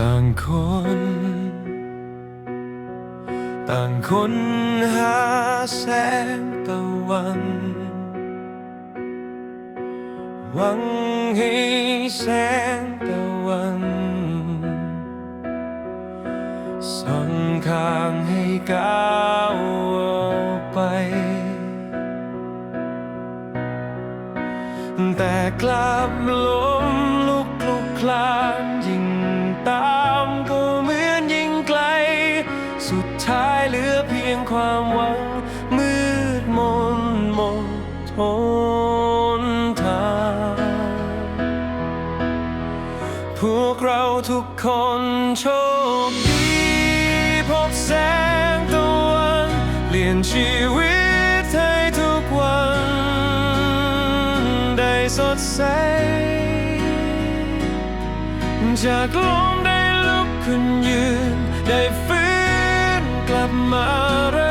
ต่างคน ต่างคนหาแสงตะวัน หวังให้แสงตะวันส่องทางให้ก้าวไป แต่กลับล้มลุกคลุกคลานยิ่ง ตามก็เหมือนยิ่งไกล สุดท้ายเหลือเพียงความหวัง มืดมนหมดทนทางพวกเราทุกคนโชคดีพบแสงตะวันเปลี่ยนชีวิตให้ทุกวัน ได้สดใส จากล้มได้ลุกขึ้นยืน ได้ฟื้นกลับมา